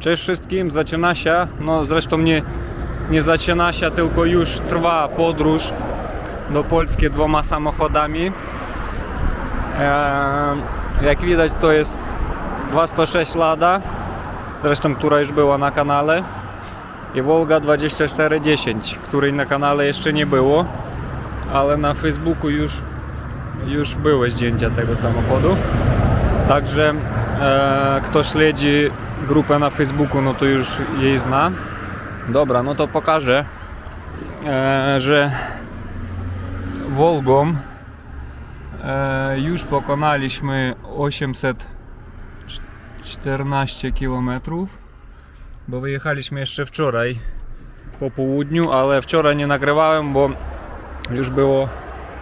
Cześć wszystkim, zaczyna się, no zresztą nie, nie zaczyna się, tylko już trwa podróż do Polski dwoma samochodami. Eee, jak widać to jest 206 Lada, zresztą która już była na kanale i Volga 2410, której na kanale jeszcze nie było, ale na Facebooku już, już były zdjęcia tego samochodu. Także e, kto śledzi grupę na Facebooku, no to już jej zna. Dobra, no to pokażę, e, że Volgą e, już pokonaliśmy 814 km, bo wyjechaliśmy jeszcze wczoraj po południu, ale wczoraj nie nagrywałem, bo już było,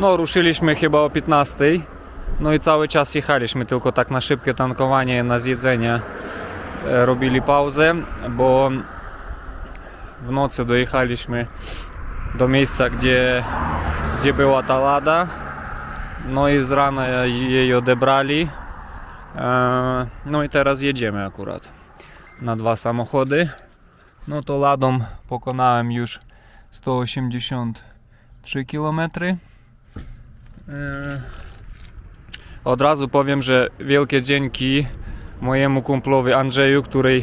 no ruszyliśmy chyba o 15. No i cały czas jechaliśmy, tylko tak na szybkie tankowanie, na zjedzenie robili pauzę, bo w nocy dojechaliśmy do miejsca, gdzie, gdzie była ta lada. No i z rana jej odebrali. E, No i teraz jedziemy akurat na dwa samochody. No to ladą pokonałem już 183 km. Od razu powiem, że wielkie dzięki mojemu kumplowi Andrzeju, który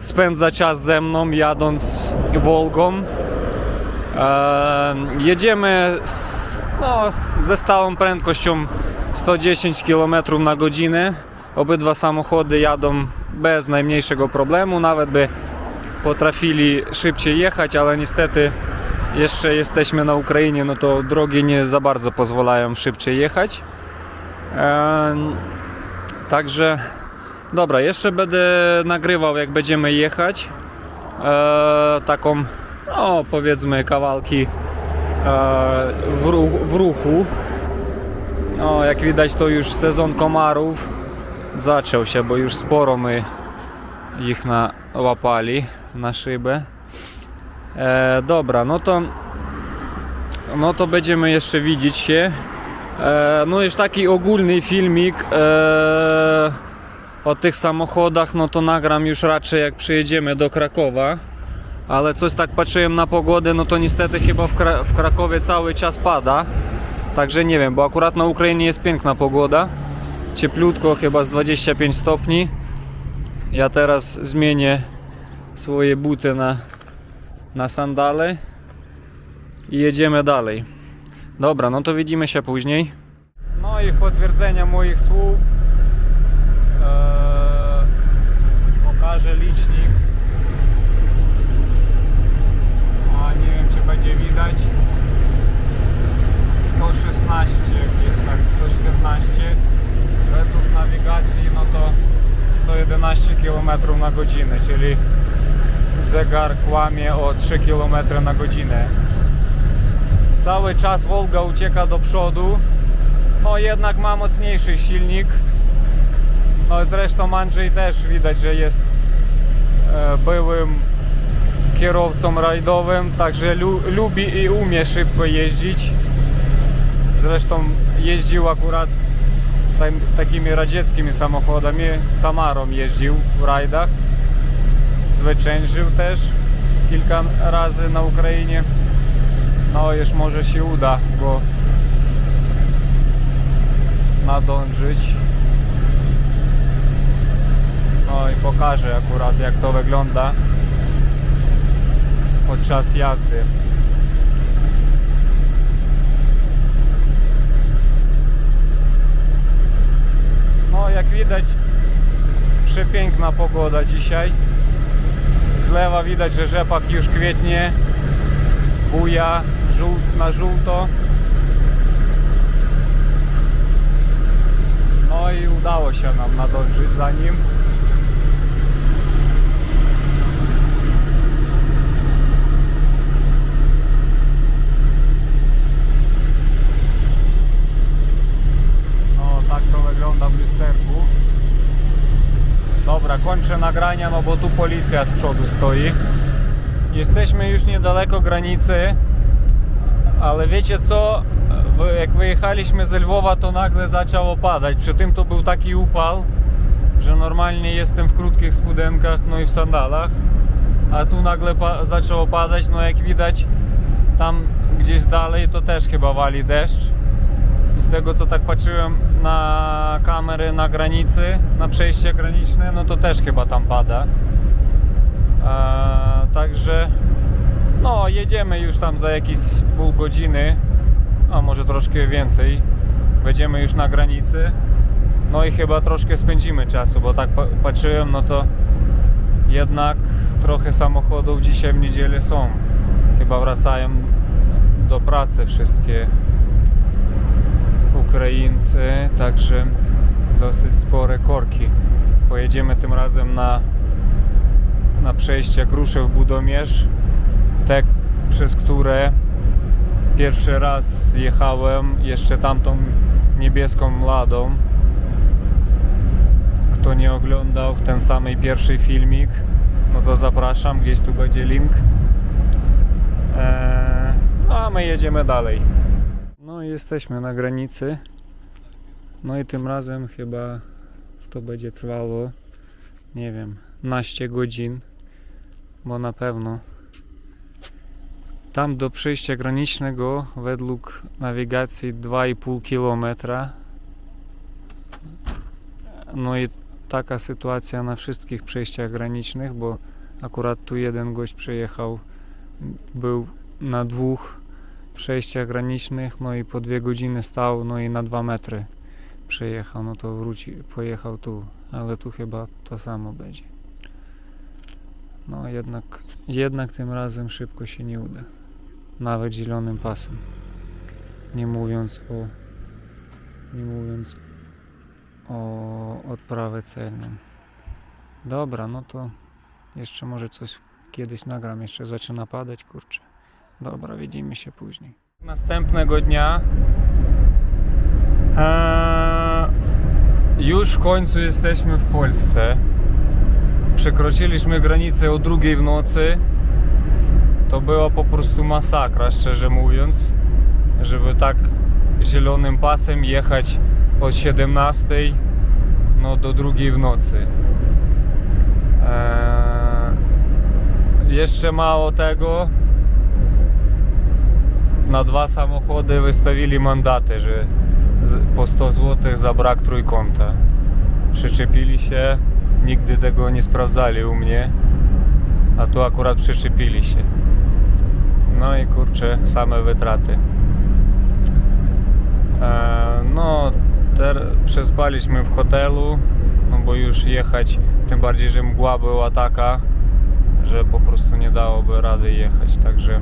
spędza czas ze mną jadąc Volgą. E, jedziemy z, no, ze stałą prędkością 110 km na godzinę. Obydwa samochody jadą bez najmniejszego problemu, nawet by potrafili szybciej jechać, ale niestety jeszcze jesteśmy na Ukrainie, no to drogi nie za bardzo pozwalają szybciej jechać. Em, Także dobra, jeszcze będę nagrywał jak będziemy jechać. E, taką, no powiedzmy, kawałki e, w, ru- w ruchu. No, jak widać, to już sezon komarów zaczął się, bo już sporo my ich nałapali na szybę. E, dobra, no to no to będziemy jeszcze widzieć się. E, no już taki ogólny filmik e, o tych samochodach, no to nagram już raczej jak przyjedziemy do Krakowa. Ale coś tak patrzyłem na pogodę, no to niestety chyba w, Kra- w Krakowie cały czas pada. Także nie wiem, bo akurat na Ukrainie jest piękna pogoda. Cieplutko, chyba z 25 stopni. Ja teraz zmienię swoje buty na, na sandale i jedziemy dalej. Dobra, no to widzimy się później. No i w potwierdzenie moich słów e, pokażę licznik. A nie wiem czy będzie widać. 116 jest tak, 114. Według nawigacji no to 111 km na godzinę, czyli zegar kłamie o 3 km na godzinę cały czas Volga ucieka do przodu. No jednak ma mocniejszy silnik. No zresztą Andrzej też widać, że jest e, byłym kierowcą rajdowym, także lu, lubi i umie szybko jeździć. Zresztą jeździł akurat takimi radzieckimi samochodami, Samarą jeździł w rajdach. Zwyciężył też kilka razy na Ukrainie. No już może się uda go nadążyć. No i pokażę akurat jak to wygląda podczas jazdy. No jak widać przepiękna pogoda dzisiaj. Z lewa widać, że rzepak już kwietnie buja na żółto. No i udało się nam nadążyć za nim. No tak to wygląda w lusterku. Dobra, kończę nagrania, no bo tu policja z przodu stoi. Jesteśmy już niedaleko granicy, ale wiecie co? Jak wyjechaliśmy z Lwowa, to nagle zaczęło padać. Przy tym to był taki upał, że normalnie jestem w krótkich spodenkach, no i w sandałach, a tu nagle pa- zaczęło padać, no jak widać tam gdzieś dalej to też chyba wali deszcz. Z tego co tak patrzyłem na kamery na granicy, na przejście graniczne, no to też chyba tam pada. A, także no jedziemy już tam za jakieś pół godziny, a może troszkę więcej. Będziemy już na granicy. No i chyba troszkę spędzimy czasu, bo tak pa- patrzyłem, no to jednak trochę samochodów dzisiaj w niedzielę są. Chyba wracają do pracy wszystkie Ukraińcy, także dosyć spore korki. Pojedziemy tym razem na, na przejście Gruszew Budomierz, te przez które pierwszy raz jechałem jeszcze tamtą niebieską ladą. Kto nie oglądał ten samej pierwszy filmik, no to zapraszam, gdzieś tu będzie link. Eee, no a my jedziemy dalej. No i jesteśmy na granicy. No i tym razem chyba to będzie trwało, nie wiem, naście godzin, bo na pewno tam do przejścia granicznego według nawigacji 2,5 km. No i taka sytuacja na wszystkich przejściach granicznych, bo akurat tu jeden gość przejechał, był na dwóch przejściach granicznych, no i po dwie godziny stał, no i na dwa metry przejechał, no to wróci, pojechał tu, ale tu chyba to samo będzie. No jednak, jednak tym razem szybko się nie uda. Nawet zielonym pasem. Nie mówiąc o nie mówiąc o odprawę celną. Dobra, no to jeszcze może coś kiedyś nagram, jeszcze zaczyna padać, kurczę. Dobra, widzimy się później. Następnego dnia eee, już w końcu jesteśmy w Polsce. Przekroczyliśmy granicę o drugiej w nocy. To była po prostu masakra, szczerze mówiąc, żeby tak zielonym pasem jechać od 17 no, do drugiej w nocy. Eee, jeszcze mało tego, na dwa samochody wystawili mandaty, że po 100 zł za brak trójkąta. Przyczepili się, nigdy tego nie sprawdzali u mnie, a tu akurat przyczepili się. No i kurczę, same wytraty. E, no, ter, przespaliśmy w hotelu, no bo już jechać, tym bardziej, że mgła była taka, że po prostu nie dałoby rady jechać, także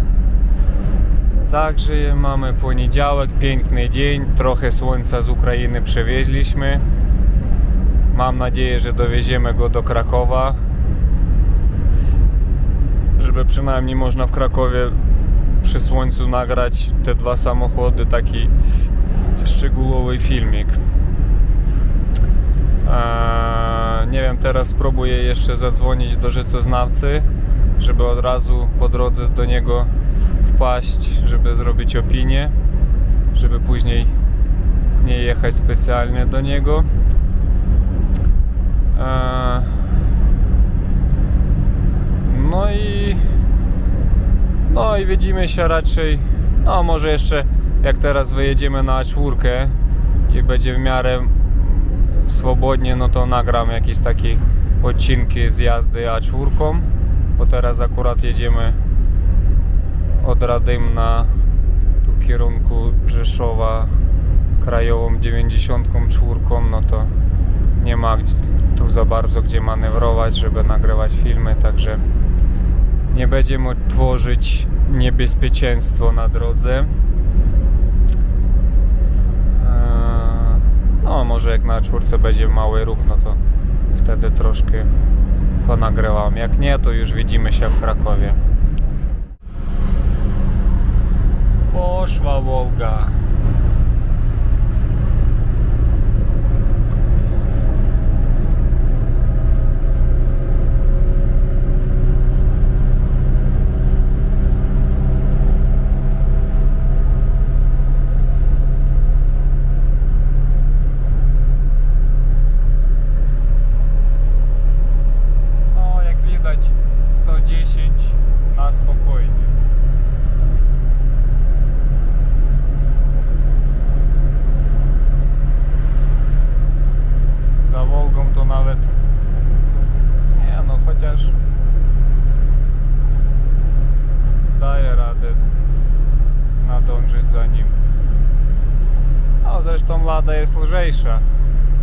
Także mamy poniedziałek, piękny dzień, trochę słońca z Ukrainy przewieźliśmy. Mam nadzieję, że dowieziemy go do Krakowa. Żeby przynajmniej można w Krakowie przy słońcu nagrać te dwa samochody, taki szczegółowy filmik. Eee, nie wiem, teraz spróbuję jeszcze zadzwonić do rzecoznawcy, żeby od razu po drodze do niego wpaść, żeby zrobić opinię, żeby później nie jechać specjalnie do niego. Eee, No i no i widzimy się raczej, no może jeszcze jak teraz wyjedziemy na czwórkę i będzie w miarę swobodnie, no to nagram jakieś takie odcinki z jazdy A4, bo teraz akurat jedziemy od Radymna tu w kierunku Rzeszowa krajową 94, no to nie ma tu za bardzo gdzie manewrować, żeby nagrywać filmy, także nie będziemy tworzyć niebezpieczeństwo na drodze. Eee, No, może jak na czwórce będzie mały ruch, no to wtedy troszkę ponagrywam. Jak nie, to już widzimy się w Krakowie. Poszła Wolga. na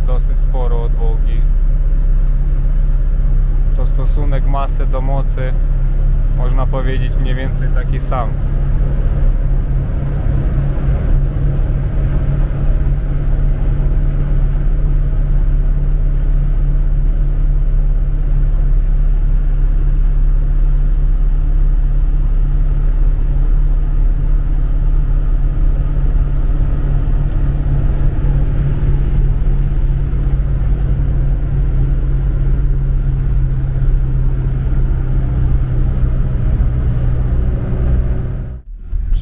dosyć sporo od. To stosunek masy do mocy można powiedzieć mniej więcej taki sam.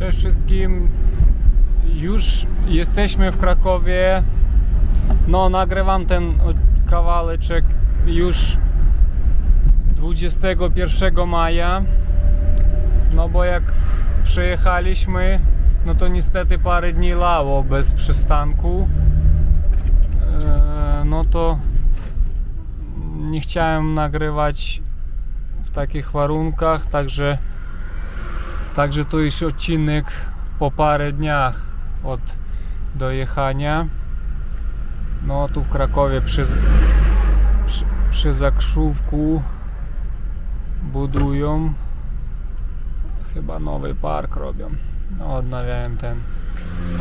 Cześć wszystkim. Już jesteśmy w Krakowie. No, nagrywam ten kawałeczek już 21 maja. No bo jak przyjechaliśmy, no to niestety parę dni lało bez przystanku. Eee, No to nie chciałem nagrywać w takich warunkach, także Także to już odcinek po parę dniach od dojechania. No tu w Krakowie przy, przy, przy Zakrzówku budują chyba nowy park robią. No odnawiałem ten.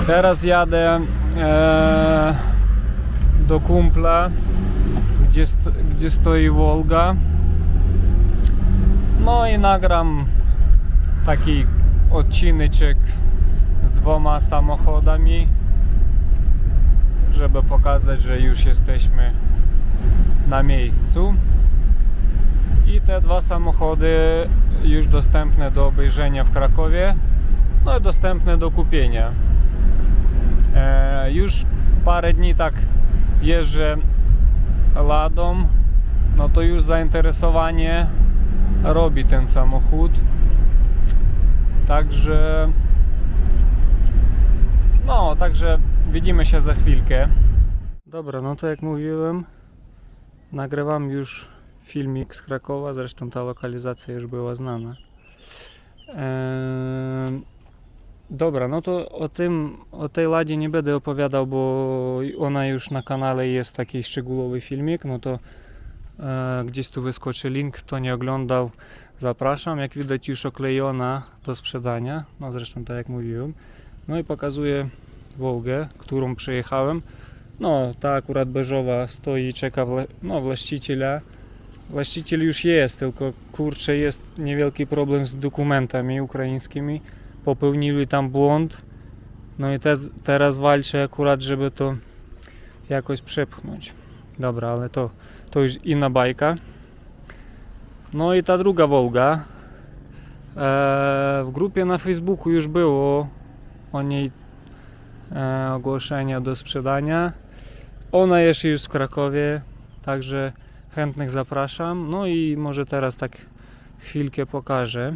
Teraz jadę e, do kumpla, gdzie, st- gdzie stoi Wolga. No i nagram taki odcineczek z dwoma samochodami, żeby pokazać, że już jesteśmy na miejscu. I te dwa samochody już dostępne do obejrzenia w Krakowie, no i dostępne do kupienia. E, już parę dni tak jeżdżę ladą, no to już zainteresowanie robi ten samochód. Także. No, także widzimy się za chwilkę. Dobra, no to jak mówiłem, nagrywam już filmik z Krakowa, zresztą ta lokalizacja już była znana. Eee, dobra, no to o tym, o tej ladzie nie będę opowiadał, bo ona już na kanale jest taki szczegółowy filmik, no to e, gdzieś tu wyskoczy link, kto nie oglądał, Zapraszam, jak widać już oklejona do sprzedania, no zresztą tak jak mówiłem. No i pokazuję Wolgę, którą przejechałem. No, ta akurat beżowa stoi i czeka wla- no, właściciela. Właściciel już jest, tylko kurczę jest niewielki problem z dokumentami ukraińskimi. Popełnili tam błąd. No i te, teraz walczę akurat, żeby to jakoś przepchnąć. Dobra, ale to, to już inna bajka. No i ta druga Wolga. E, w grupie na Facebooku już było o niej ogłoszenia do sprzedania. Ona jest już w Krakowie, także chętnych zapraszam. No i może teraz tak chwilkę pokażę.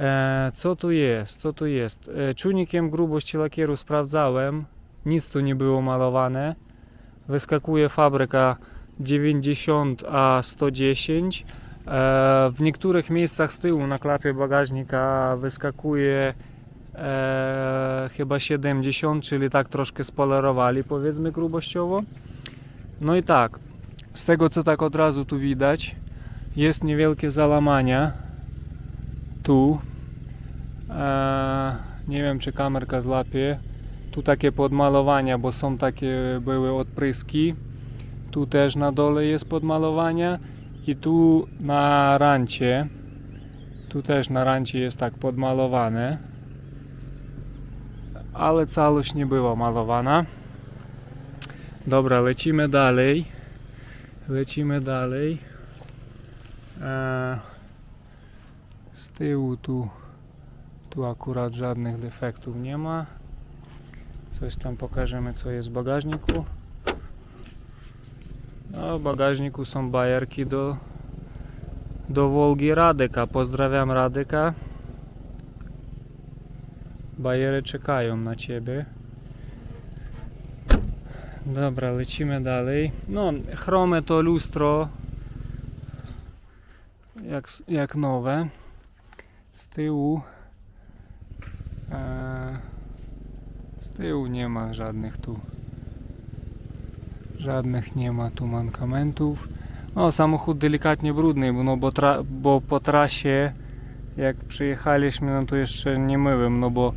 E, co tu jest? Co tu jest? E, czujnikiem grubości lakieru sprawdzałem. Nic tu nie było malowane. Wyskakuje fabryka 90 a 110. E, w niektórych miejscach z tyłu na klapie bagażnika wyskakuje e, chyba 70, czyli tak troszkę spolerowali powiedzmy grubościowo. No i tak, z tego co tak od razu tu widać, jest niewielkie załamania tu. E, nie wiem czy kamerka złapie. Tu takie podmalowania, bo są takie były odpryski. Tu też na dole jest podmalowania i tu na rancie tu też na rancie jest tak podmalowane ale całość nie była malowana. Dobra lecimy dalej. Lecimy dalej. Eee, z tyłu tu tu akurat żadnych defektów nie ma. Coś tam pokażemy co jest w bagażniku. No, w bagażniku są bajerki do, do Wolgi Radyka. Pozdrawiam Radyka. Bajery czekają na ciebie. Dobra, lecimy dalej. No, chrome to lustro jak, jak nowe. Z tyłu e, z tyłu nie ma żadnych tu żadnych nie ma tu mankamentów. No, samochód delikatnie brudny, no bo, tra, bo po trasie jak przyjechaliśmy, no to jeszcze nie myłem, no bo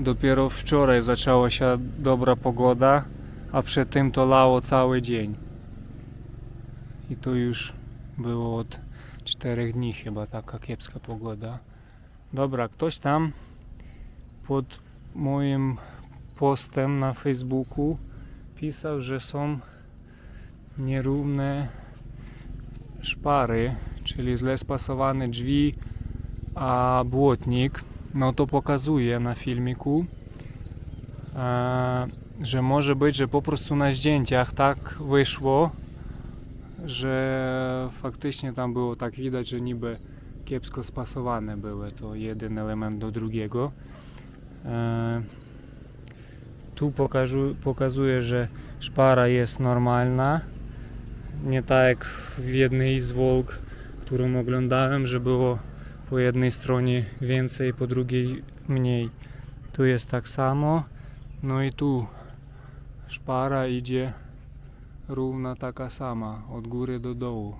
dopiero wczoraj zaczęła się dobra pogoda, a przed tym to lało cały dzień. I to już było od 4 dni chyba taka kiepska pogoda. Dobra, ktoś tam pod moim postem na Facebooku pisał, że są nierówne szpary, czyli źle spasowane drzwi, a błotnik. No to pokazuje na filmiku, e, że może być, że po prostu na zdjęciach tak wyszło, że faktycznie tam było tak widać, że niby kiepsko spasowane były to jeden element do drugiego. E, tu pokażu, pokazuje, że szpara jest normalna. Nie tak jak w jednej z Volk, którą oglądałem, że było po jednej stronie więcej, po drugiej mniej. Tu jest tak samo. No i tu szpara idzie równa taka sama, od góry do dołu.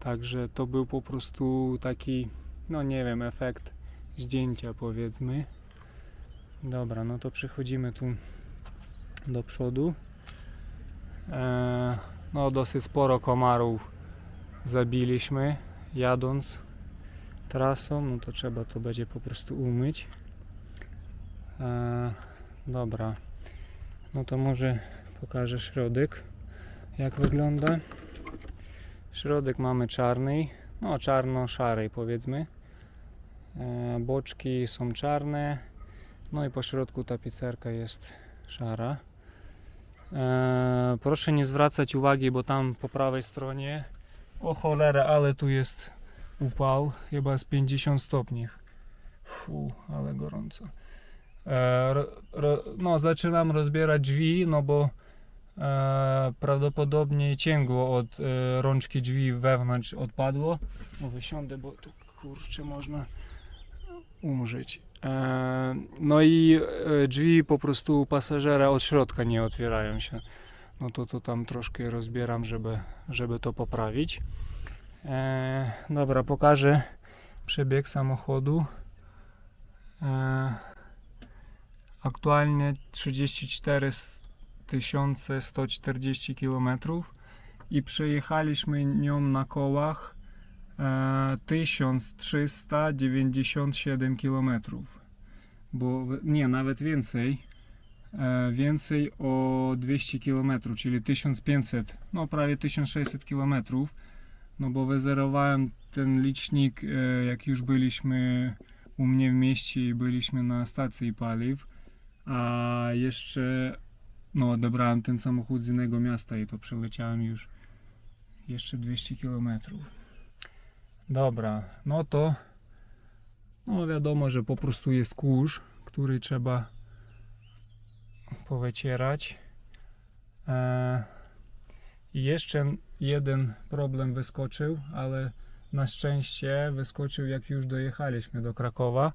Także to był po prostu taki, no nie wiem, efekt zdjęcia powiedzmy. Dobra, no to przechodzimy tu do przodu. E, no dosyć sporo komarów zabiliśmy jadąc trasą, no to trzeba to będzie po prostu umyć. E, dobra, no to może pokażę środek jak wygląda. Środek mamy czarny, no czarno-szarej powiedzmy. E, boczki są czarne, no i po środku tapicerka jest szara. E, proszę nie zwracać uwagi, bo tam po prawej stronie, o cholera, ale tu jest upał, chyba z 50 stopni. Fu, ale gorąco. E, ro, no, zaczynam rozbierać drzwi, no bo e, prawdopodobnie cięgło od e, rączki drzwi wewnątrz odpadło. No wysiądę, bo tu kurczę można umrzeć. E, no i e, drzwi po prostu pasażera od środka nie otwierają się. No to to tam troszkę rozbieram, żeby, żeby to poprawić. E, dobra, pokażę przebieg samochodu. E, aktualnie 34 140 km i przejechaliśmy nią na kołach e, 1397 km. Bo nie, nawet więcej. E, więcej o 200 km, czyli 1500, no prawie 1600 km. No bo wyzerowałem ten licznik, e, jak już byliśmy u mnie w mieście i byliśmy na stacji paliw, a jeszcze no odebrałem ten samochód z innego miasta i to przeleciałem już jeszcze 200 km. Dobra, no to no wiadomo, że po prostu jest kurz, który trzeba powycierać. I jeszcze jeden problem wyskoczył, ale na szczęście wyskoczył jak już dojechaliśmy do Krakowa.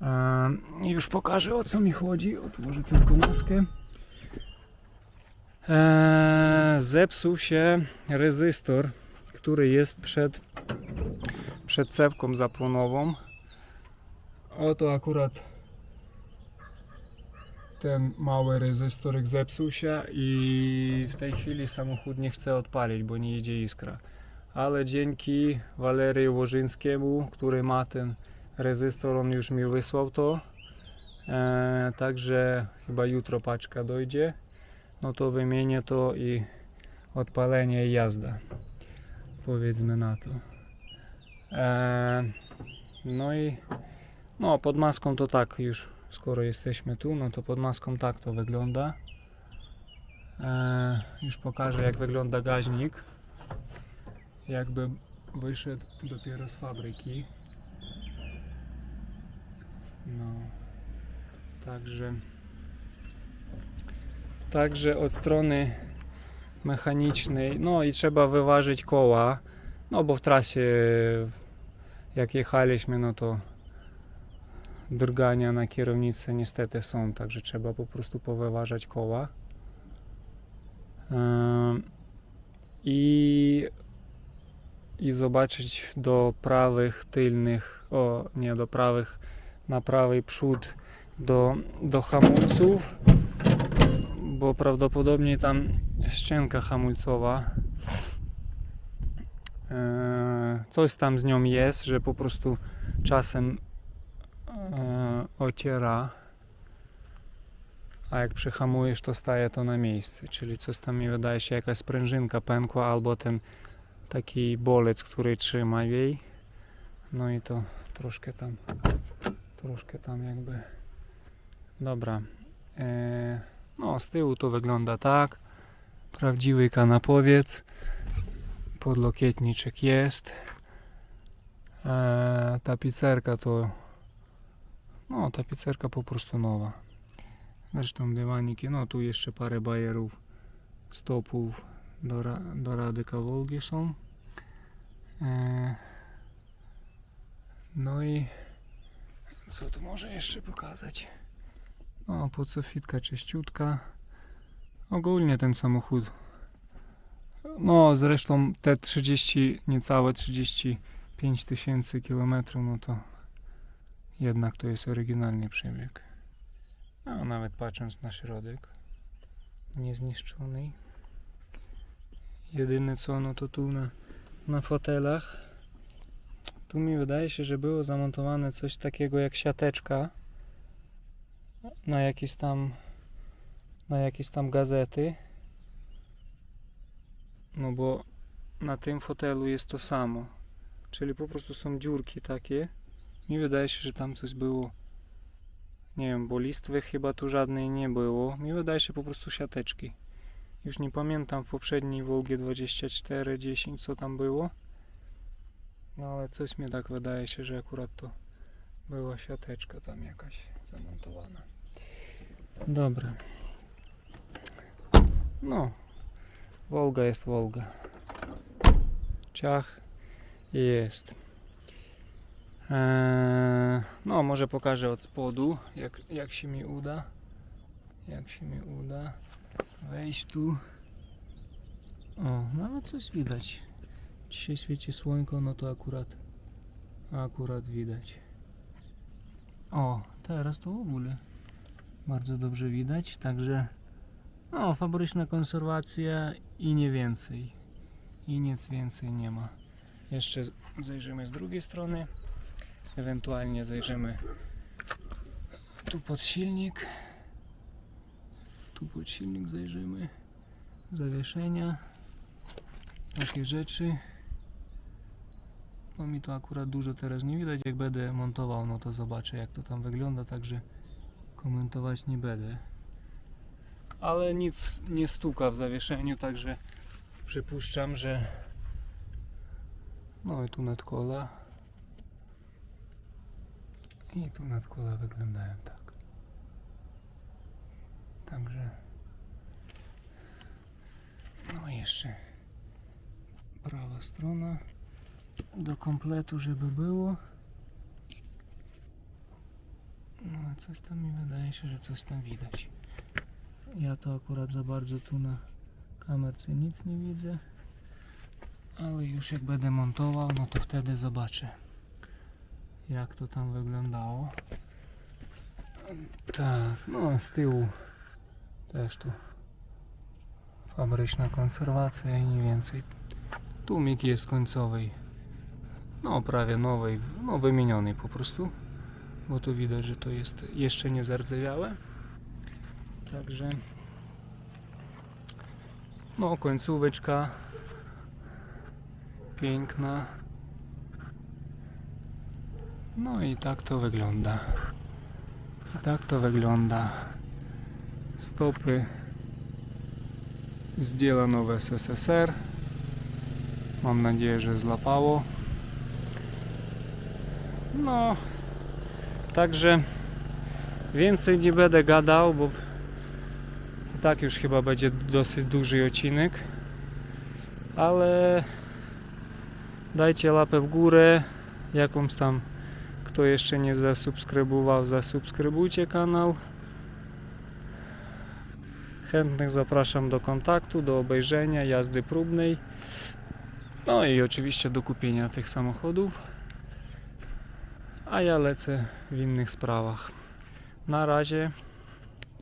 E, już pokażę o co mi chodzi. Otworzę tylko maskę. Zepsuł się rezystor, który jest przed, przed cewką zapłonową. Oto akurat ten mały rezystorek zepsuł się i w tej chwili samochód nie chce odpalić, bo nie idzie iskra. Ale dzięki Walerii Łożyńskiemu, który ma ten rezystor, on już mi wysłał to. E, także chyba jutro paczka dojdzie. No to wymienię to i odpalenie i jazda. Powiedzmy na to. E, no i no pod maską to tak już skoro jesteśmy tu, no to pod maską tak to wygląda. E, już pokażę jak wygląda gaźnik. jakby wyszedł dopiero z fabryki. No, także także od strony mechanicznej, no i trzeba wyważyć koła, no bo w trasie jak jechaliśmy, no to drgania na kierownicy niestety są, także trzeba po prostu powyważać koła. I, I zobaczyć do prawych tylnych, o nie do prawych, na prawej przód do, do hamulców, bo prawdopodobnie tam ścianka hamulcowa. Eee, Coś tam z nią jest, że po prostu czasem e, ociera, a jak przyhamujesz, to staje to na miejscu. Czyli coś tam mi wydaje się, jakaś sprężynka pękła, albo ten taki bolec, który trzyma jej. No i to troszkę tam, troszkę tam jakby. Dobra. E, no, z tyłu to wygląda tak. Prawdziwy kanapowiec. Podlokietniczek jest. E, tapicerka to no, tapicerka po prostu nowa. Zresztą dywaniki, no tu jeszcze parę bajerów, stopów do, do Radyka są. E, no i co tu może jeszcze pokazać? No, podsufitka czyściutka. Ogólnie ten samochód. No, zresztą te 30, niecałe 35 tysięcy kilometrów, no to jednak to jest oryginalny przebieg. A nawet patrząc na środek, niezniszczony. Jedyne co, no to tu na, na fotelach. Tu mi wydaje się, że było zamontowane coś takiego jak siateczka na jakieś tam na jakieś tam gazety. No bo na tym fotelu jest to samo. Czyli po prostu są dziurki takie. Mi wydaje się, że tam coś było. Nie wiem, bo listwy chyba tu żadnej nie było. Mi wydaje się po prostu siateczki. Już nie pamiętam w poprzedniej Volgie 2410 co tam było. No ale coś mi tak wydaje się, że akurat to była siateczka tam jakaś zamontowana. Dobra. No. Wolga jest Wolga. Ciach jest. Eee, no, może pokażę od spodu, jak, jak się mi uda. Jak się mi uda wejść tu. O, nawet coś widać. Dzisiaj świeci słońko, no to akurat akurat widać. O, teraz to w ogóle bardzo dobrze widać, także no, fabryczna konserwacja i nie więcej. I nic więcej nie ma. Jeszcze zajrzymy z drugiej strony. Ewentualnie zajrzymy tu pod silnik. Tu pod silnik zajrzymy. Zawieszenia. Takie rzeczy. No mi to akurat dużo teraz nie widać. Jak będę montował, no to zobaczę jak to tam wygląda, także komentować nie będę. Ale nic nie stuka w zawieszeniu, także przypuszczam, że no i tu nadkola i tu nadkola wyglądają tak. Także no jeszcze prawa strona do kompletu, żeby było. No a coś tam mi wydaje się, że coś tam widać. Ja to akurat za bardzo tu na kamerce nic nie widzę. Ale już jak będę montował, no to wtedy zobaczę jak to tam wyglądało. Tak, no z tyłu też tu fabryczna konserwacja i nie więcej. Tłumik jest końcowej, no prawie nowej, no wymienionej po prostu, bo tu widać, że to jest jeszcze nie zardzewiałe. Także no końcóweczka piękna. No i tak to wygląda. I tak to wygląda. Stopy dzieła nowe SSSR. Mam nadzieję, że złapało. No, także więcej nie będę gadał, bo i tak już chyba będzie dosyć duży odcinek. Ale dajcie łapę w górę, jakąś tam, kto jeszcze nie zasubskrybował, zasubskrybujcie kanał. Chętnych zapraszam do kontaktu, do obejrzenia jazdy próbnej. No i oczywiście do kupienia tych samochodów. A ja lecę w innych sprawach. Na razie.